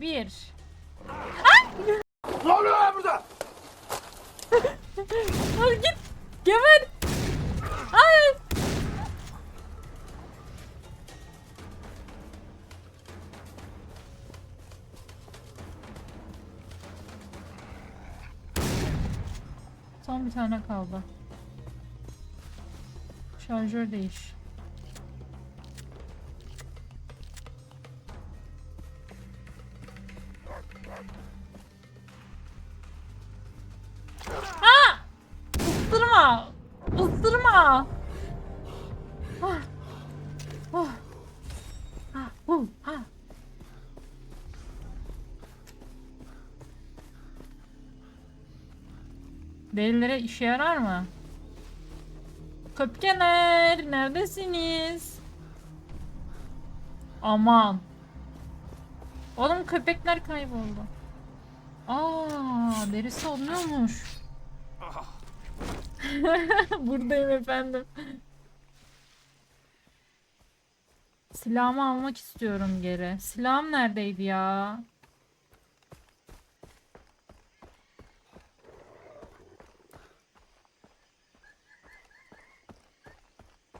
Bir. Ne oluyor lan burada? Hadi git. Geber. Ay. Son bir tane kaldı. Şarjör değiş. Delilere işe yarar mı? Köpkeler neredesiniz? Aman. Oğlum köpekler kayboldu. Aa, derisi alınıyormuş. Buradayım efendim. Silahımı almak istiyorum geri. Silahım neredeydi ya?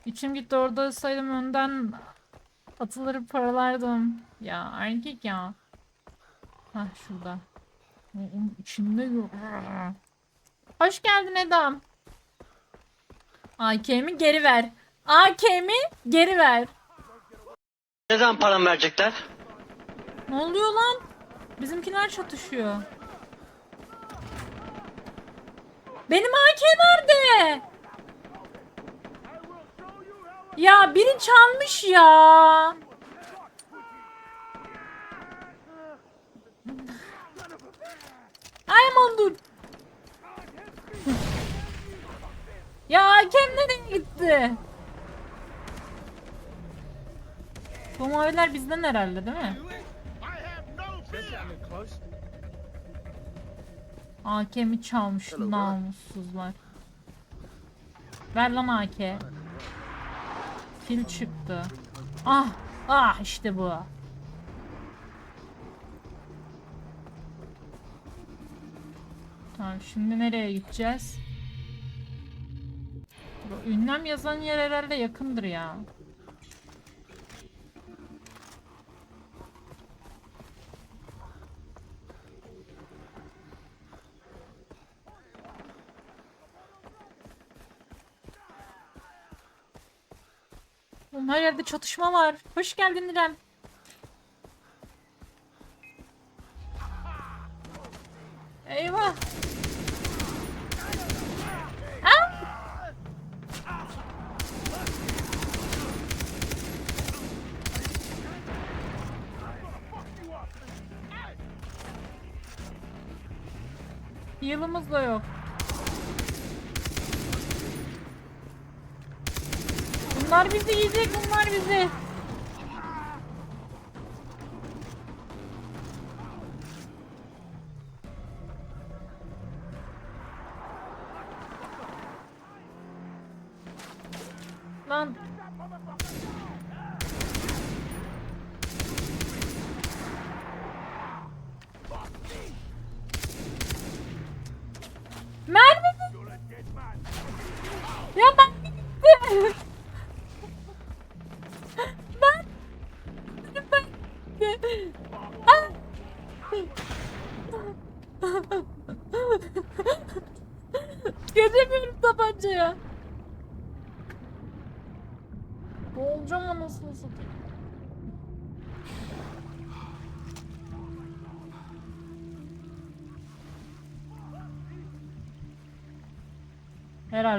İçim gitti orada saydım önden atılır paralardım. Ya erkek ya. Hah şurada. İçinde yok. Hoş geldin Edam. AK'mi geri ver. AK'mi geri ver. Ne zaman param verecekler? Ne oluyor lan? Bizimkiler çatışıyor. Benim AK nerede? Ya biri çalmış ya. Ay aman dur. Ya hakem nereye gitti? Bu maviler bizden herhalde değil mi? AK'mi çalmış namussuzlar. Ver lan AK. Kil çıktı. Ah ah işte bu. Tamam şimdi nereye gideceğiz? Ünlem yazan yer herhalde yakındır ya. Her yerde çatışma var. Hoş geldin İrem. Eyvah. Aa! Yılımız da yok. Bunlar bizi yiyecek, bunlar bizi.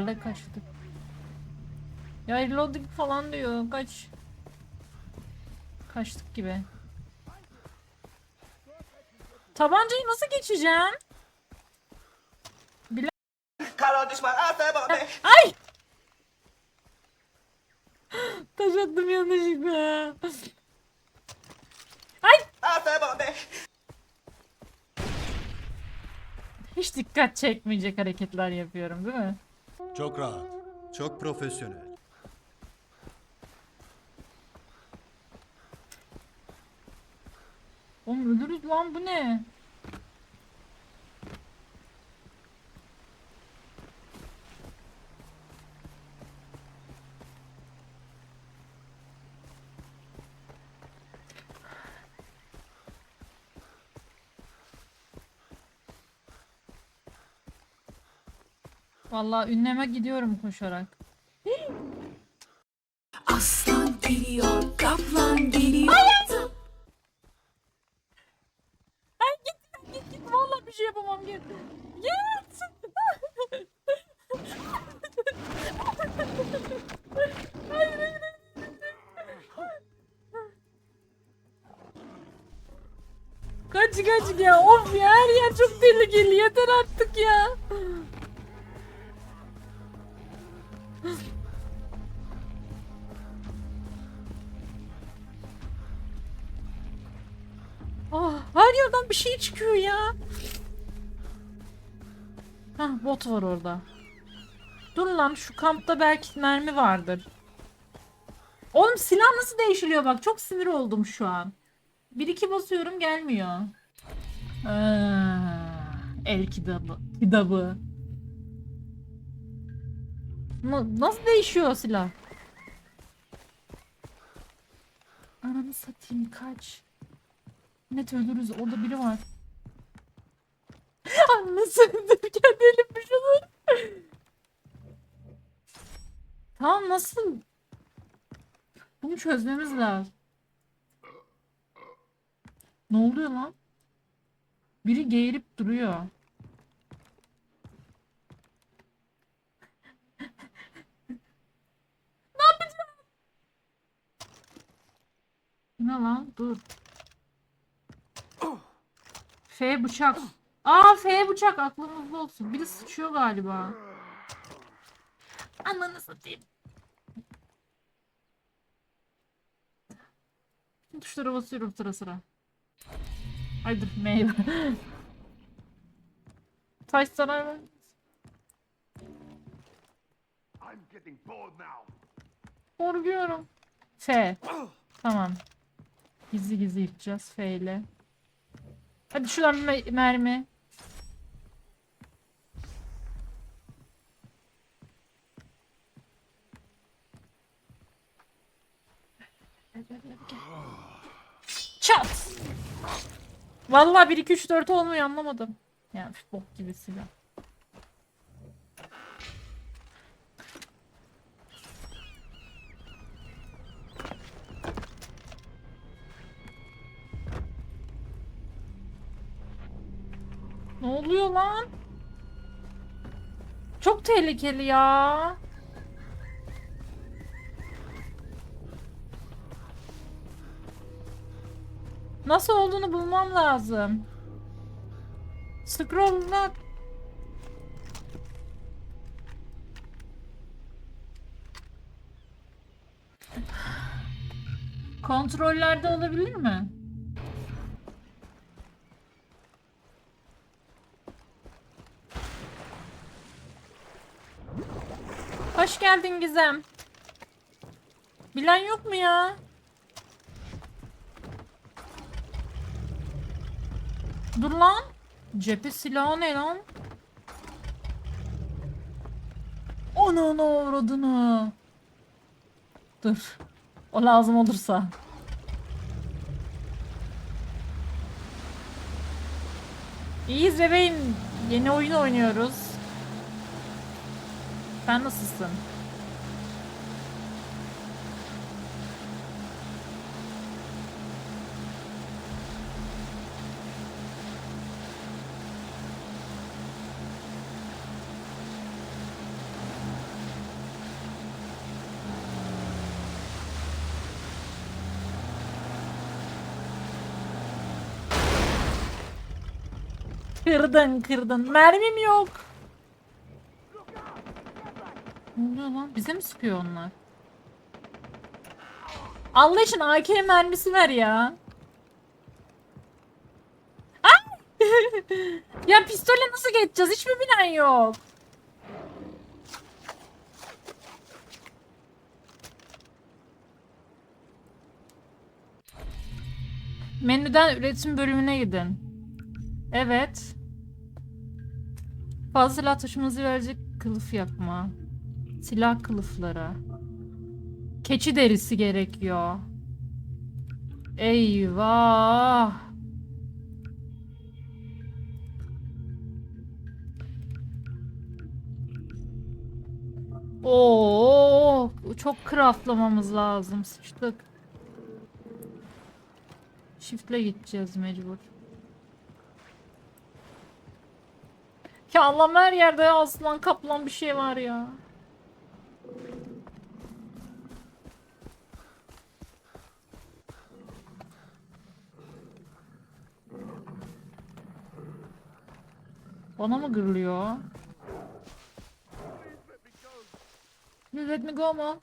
Herhalde kaçtık. Ya reloading falan diyor. Kaç. Kaçtık gibi. Tabancayı nasıl geçeceğim? Kara düşman bombe. Ay! Taş attım yanlışlıkla. Ay! Bombe. Hiç dikkat çekmeyecek hareketler yapıyorum değil mi? Çok rahat. Çok profesyonel. Oğlum ölürüz lan bu ne? Vallahi ünleme gidiyorum koşarak. Aslan geliyor, kaplan geliyor. Ay git git git vallahi bir şey yapamam git. Git. hayır hayır. Kaç kaç ya of ya her yer çok tehlikeli yeter artık ya. Bir şey çıkıyor ya. Hah bot var orada. Dur lan şu kampta belki mermi vardır. Oğlum silah nasıl değişiliyor bak çok sinir oldum şu an. Bir iki basıyorum gelmiyor. Aa, el kitabı. Kitabı. Na- nasıl değişiyor silah? Ananı satayım kaç. Net ölürüz. Orada biri var. Anlasın. Kendi elim dur. Tamam nasıl? Bunu çözmemiz lazım. Ne oluyor lan? Biri geğirip duruyor. ne yapacağım? Ne lan? Dur. F bıçak. Aa F bıçak aklımızda olsun. Biri sıçıyor galiba. Ananı satayım. Tuşlara basıyorum sıra sıra. Haydır meyve. Taş ver. Korkuyorum. F. Tamam. Gizli gizli yapacağız F ile. Hadi şuradan me- mermi. Çat. Vallahi 1 2 3 4 olmuyor anlamadım. Ya üf, bok gibi silah. Ne oluyor lan? Çok tehlikeli ya. Nasıl olduğunu bulmam lazım. Scroll'la Kontrollerde olabilir mi? Geldin Gizem. Bilen yok mu ya? Dur lan. Cephe silahı ne lan? Onu uğradığını. Dur. O lazım olursa. İyiyiz bebeğim. Yeni oyun oynuyoruz. Sen nasılsın? Kırdın kırdın. Mermim yok. Ne oluyor lan? Bize mi sıkıyor onlar? Allah için AK mermisi ver ya. Ya pistole nasıl geçeceğiz? Hiç mi bilen yok? Menü Menüden üretim bölümüne gidin. Evet. Fazla silah taşımanızı verecek kılıf yapma. Silah kılıfları. Keçi derisi gerekiyor. Eyvah. Oo, çok craftlamamız lazım. Sıçtık. Shift'le gideceğiz mecbur. Ya Allah'ım her yerde aslan kaplan bir şey var ya. Bana mı gırlıyor? Please Let me go mu?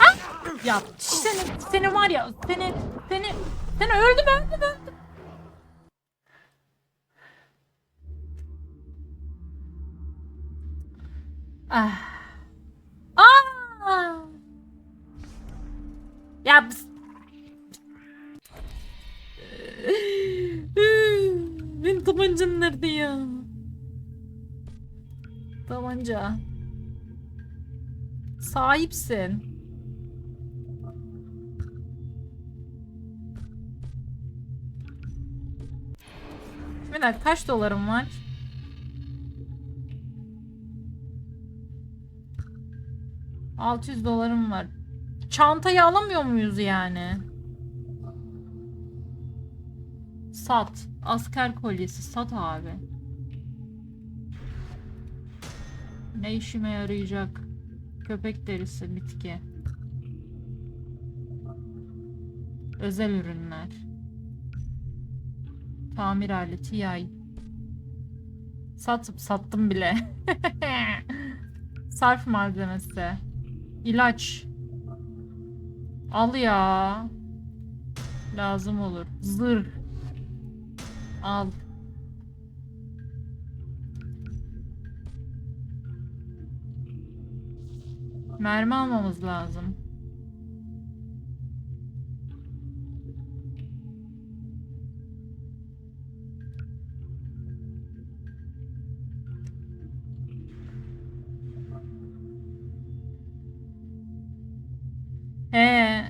Ah! Ya seni, seni var ya, seni, seni, seni öldüm öldüm öldüm. Ah. Aa! Ya tabancam nerede ya? Tabanca. Sahipsin. Bir dakika kaç dolarım var? ...600 dolarım var. Çantayı alamıyor muyuz yani? Sat. Asker kolyesi sat abi. Ne işime yarayacak? Köpek derisi bitki. Özel ürünler. Tamir aleti yay. Satıp sattım bile. Sarf malzemesi. İlaç. Al ya. Lazım olur. Zırh. Al. Mermi almamız lazım. He.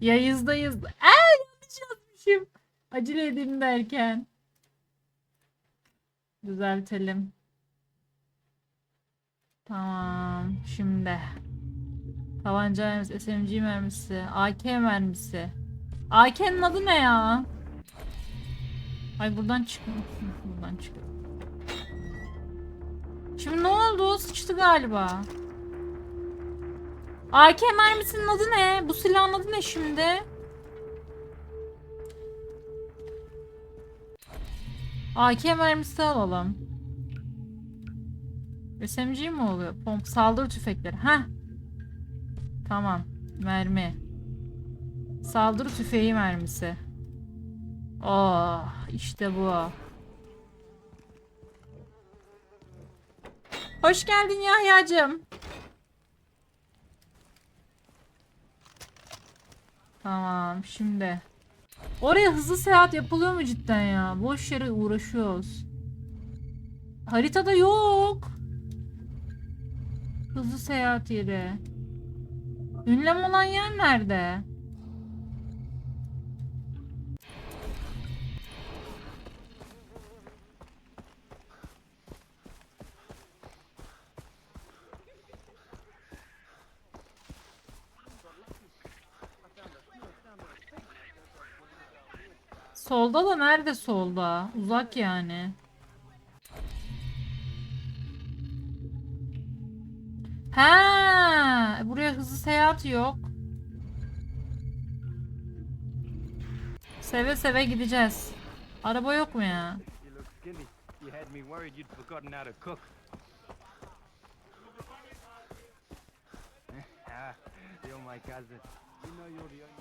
Yayızdayız. Ay yazmışım. Acele edin derken. Düzeltelim. Tamam. Şimdi. Tabanca mermisi, SMG mermisi, AK mermisi. AK'nin adı ne ya? Ay buradan çık. Buradan çık. Şimdi ne oldu? Sıçtı galiba. AK mermisinin adı ne? Bu silahın adı ne şimdi? AK mermisi alalım. SMG mi oluyor? Pomp saldırı tüfekleri. Ha. Tamam. Mermi. Saldırı tüfeği mermisi. Oh, işte bu. Hoş geldin Yahya'cığım. Tamam şimdi. Oraya hızlı seyahat yapılıyor mu cidden ya? Boş yere uğraşıyoruz. Haritada yok. Hızlı seyahat yeri. Ünlem olan yer nerede? Solda da nerede solda? Uzak yani. Ha, buraya hızlı seyahat yok. Seve seve gideceğiz. Araba yok mu ya?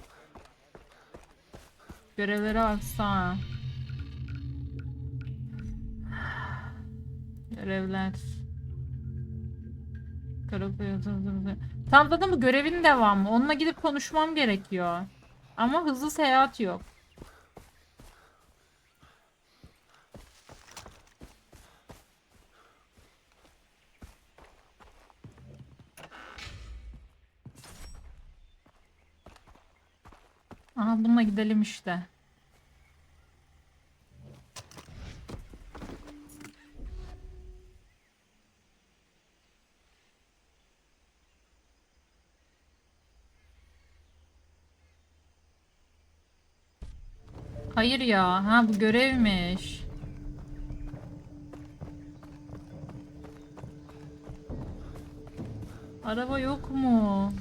Görevlere baksana. Görevler. Tam da bu görevin devamı. Onunla gidip konuşmam gerekiyor. Ama hızlı seyahat yok. Aha bununla gidelim işte. Hayır ya. Ha bu görevmiş. Araba yok mu?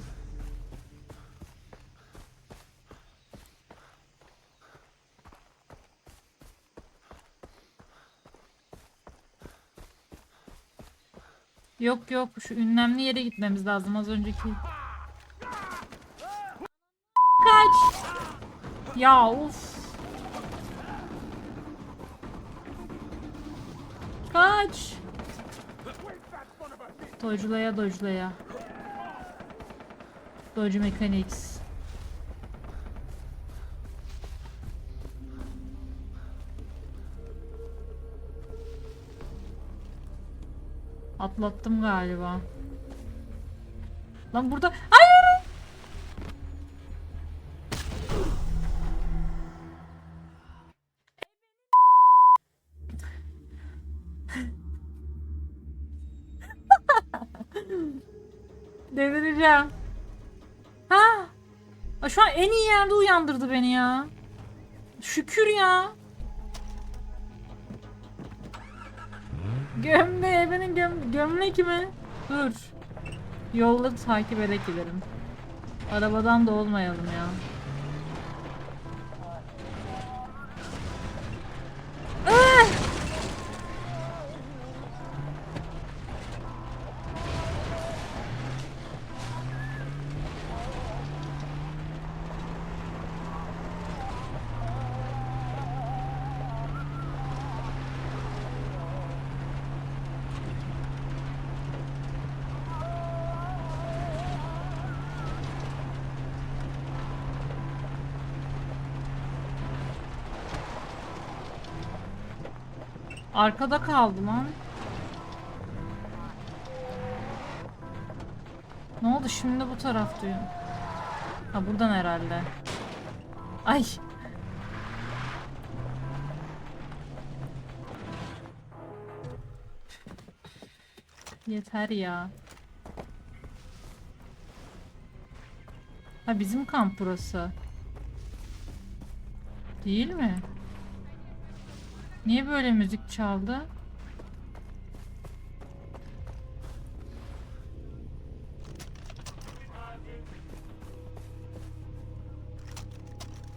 Yok yok şu ünlemli yere gitmemiz lazım az önceki. Kaç. Ya of. Kaç. Dojlaya dojlaya. Dodge Mechanics. Atlattım galiba. Lan burada... Hayır! Devireceğim. Ha? Şu an en iyi yerde uyandırdı beni ya. Şükür ya. Gömle, benim göm gömlek mi? Dur. Yolları takip ederek giderim. Arabadan da olmayalım ya. Arkada kaldı lan. Ne oldu şimdi bu taraf diyor. Ha buradan herhalde. Ay. Yeter ya. Ha bizim kamp burası. Değil mi? Niye böyle müzik çaldı?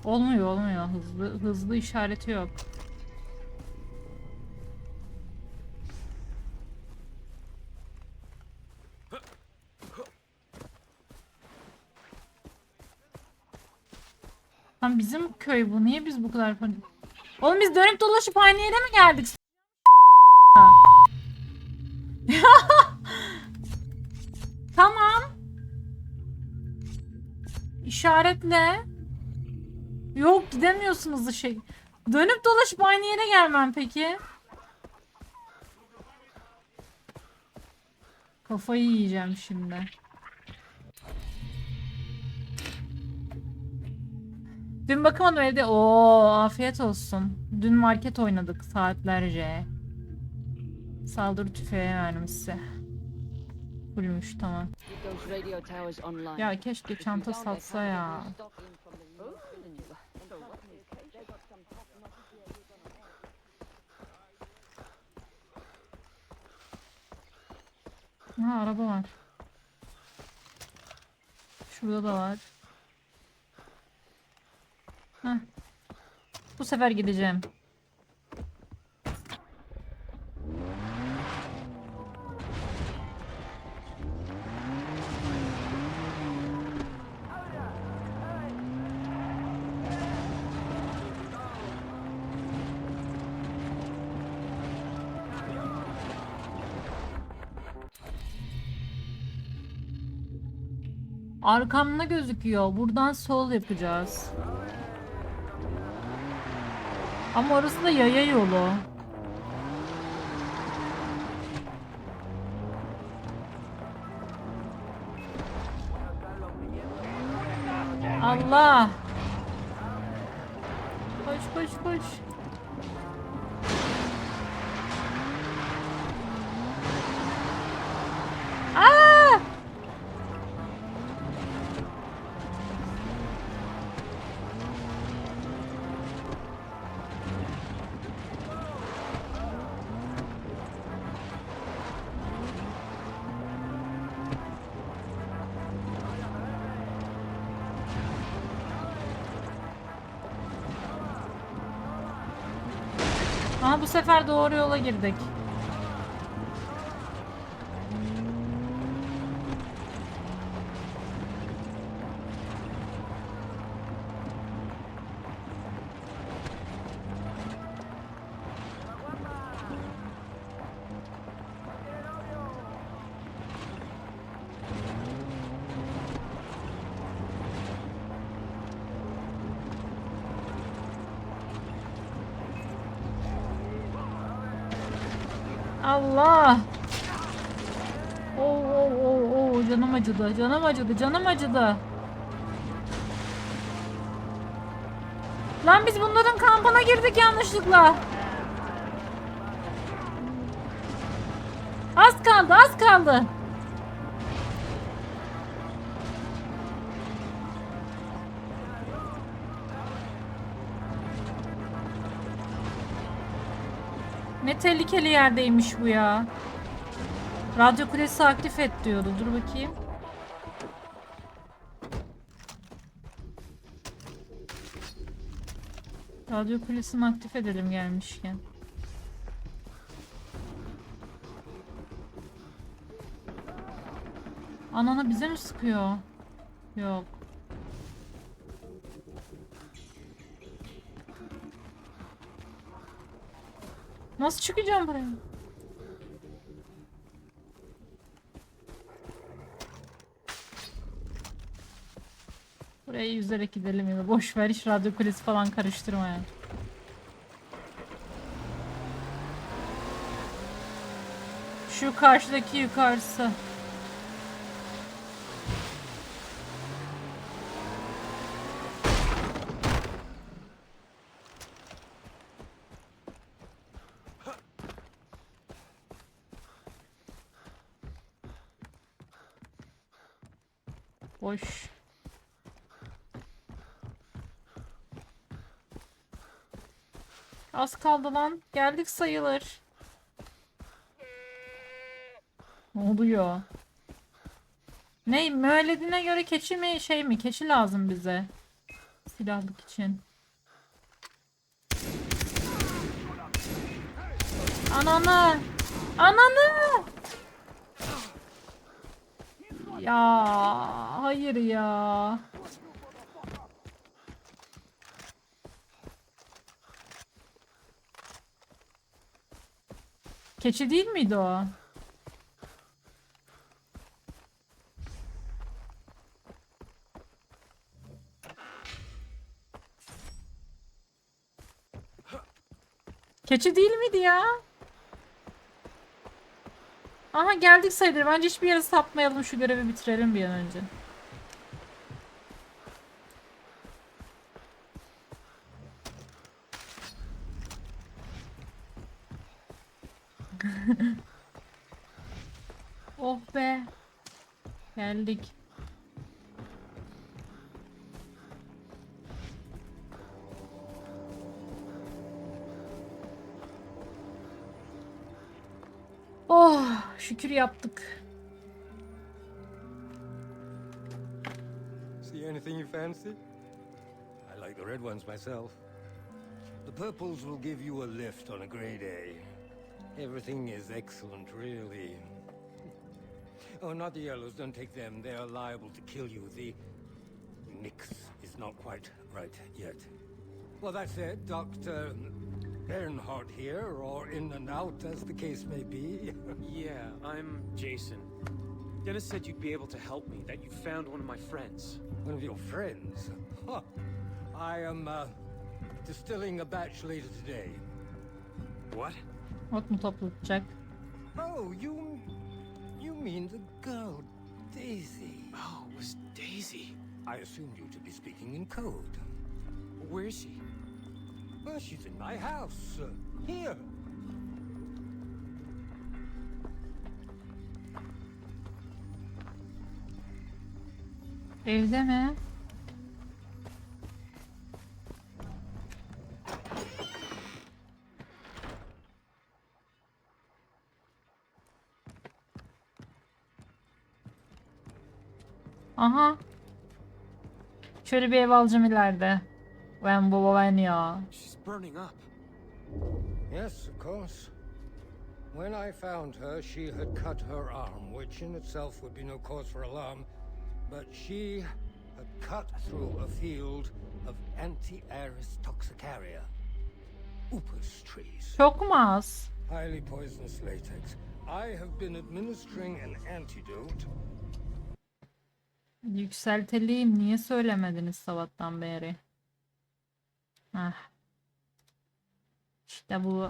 Olmuyor olmuyor hızlı hızlı işareti yok. Lan bizim köy bu. Niye biz bu kadar panik? Oğlum biz dönüp dolaşıp aynı yere mi geldik? tamam. İşaretle. Yok gidemiyorsun hızlı şey. Dönüp dolaşıp aynı yere gelmem peki. Kafayı yiyeceğim şimdi. Dün bakamadım evde. Oo afiyet olsun. Dün market oynadık saatlerce. Saldırı tüfeği mermisi. Fullmüş tamam. Ya keşke çanta satsa ya. Ha araba var. Şurada da var. Heh. Bu sefer gideceğim. Arkamda gözüküyor. Buradan sol yapacağız. Ama orası da yaya yolu. Allah. Koş koş koş. Bu sefer doğru yola girdik. Allah. Oo oo canım acıdı. Canım acıdı. Canım acıdı. Lan biz bunların kampına girdik yanlışlıkla. Az kaldı, az kaldı. Ne tehlikeli yerdeymiş bu ya. Radyo kulesi aktif et diyordu. Dur bakayım. Radyo kulesini aktif edelim gelmişken. Anana bize mi sıkıyor? Yok. Nasıl çıkacağım buraya? Buraya yüzerek gidelim ya. Boş ver hiç radyo kulesi falan karıştırma ya. Şu karşıdaki yukarısı. Boş. Az kaldı lan. Geldik sayılır. Ne oluyor? Ne? Möğlediğine göre keçi mi şey mi? Keçi lazım bize. Silahlık için. Ananı! Ananı! Ya hayır ya. Keçi değil miydi o? Keçi değil miydi ya? Aha geldik sayılır. Bence hiçbir yere sapmayalım. Şu görevi bitirelim bir an önce. Geldik. Oh şükür yaptık. See anything you fancy? I like the red ones myself. The purples will give you a lift on a grey day. Everything is excellent, really. Oh, not the yellows. Don't take them. They are liable to kill you. The mix is not quite right yet. Well, that's it. Dr. Bernhardt here, or in and out, as the case may be. Yeah, I'm Jason. Dennis said you'd be able to help me, that you found one of my friends. One of your friends? Huh. I am uh, distilling a batch later today. What? Ot mu check? Oh, you. You mean the girl, Daisy? Oh, it was Daisy. I assumed you to be speaking in code. Where is she? Well, she's in my house. Uh, here. Evde mi? Aha. Şöyle bir ev alacağım ileride. Ben baba ben ya. She's burning up. Yes, of course. When I found her, she had cut her arm, which in itself would be no cause for alarm, but she had cut through a field of Anti-Aris toxicaria, Upus trees. Çok mu az? Highly poisonous latex. I have been administering an antidote. Yükselteliyim. Niye söylemediniz sabahtan beri? Heh. İşte bu.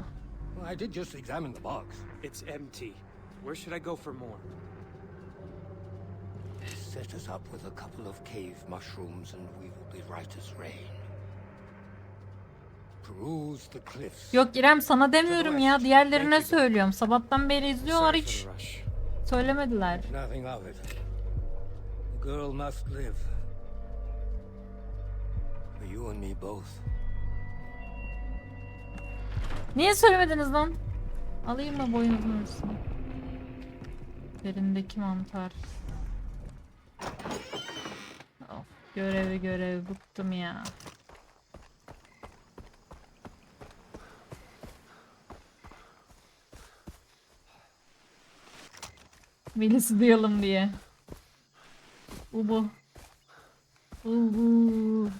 Well, I did just examine the box. It's empty. Where should I go for more? Set us up with a couple of cave mushrooms and we will be right as rain. Peruse the cliffs. Yok İrem sana demiyorum ya. Diğerlerine söylüyorum. Sabahtan beri izliyorlar hiç söylemediler. Nothing of it. Girl must live. For you and me both. Niye söylemediniz lan? Alayım mı arasını? Derindeki mantar. Of, görevi görevi bıktım ya. Melis'i duyalım diye. Ubu. Ubu.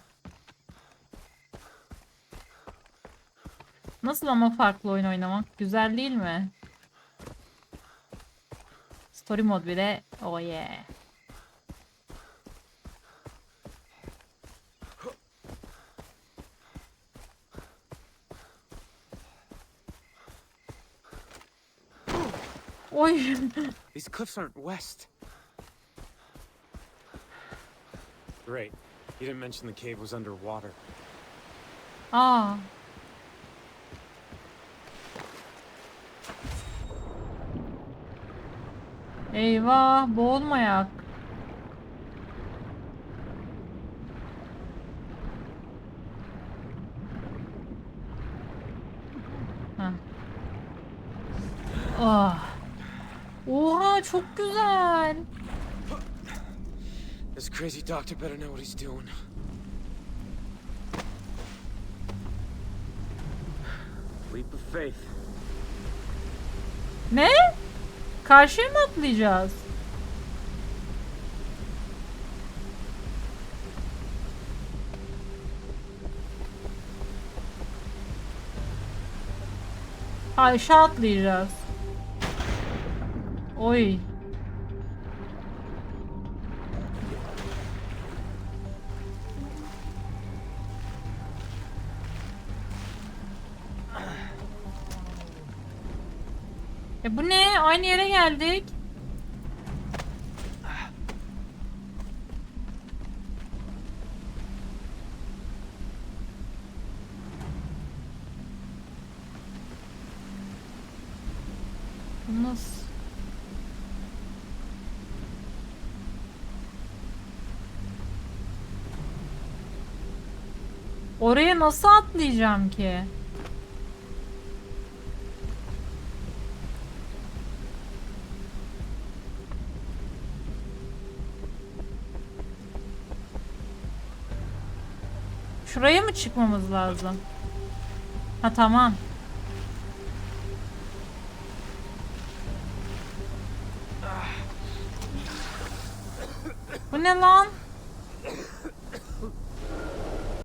Nasıl ama farklı oyun oynamak? Güzel değil mi? Story mod bile. Oh yeah. Oy. These cliffs aren't west. Great. You didn't mention the cave was underwater. Aa. Eyvah, boğulmayak. Heh. Ah. Oha çok güzel. This crazy doctor better know what he's doing. Leap of faith. Ne? Karşıya mı atlayacağız? Aşağı atlayacağız. Oy. E bu ne? Aynı yere geldik. Nasıl? Oraya nasıl atlayacağım ki? Şuraya mı çıkmamız lazım? Ha tamam. Bu ne lan?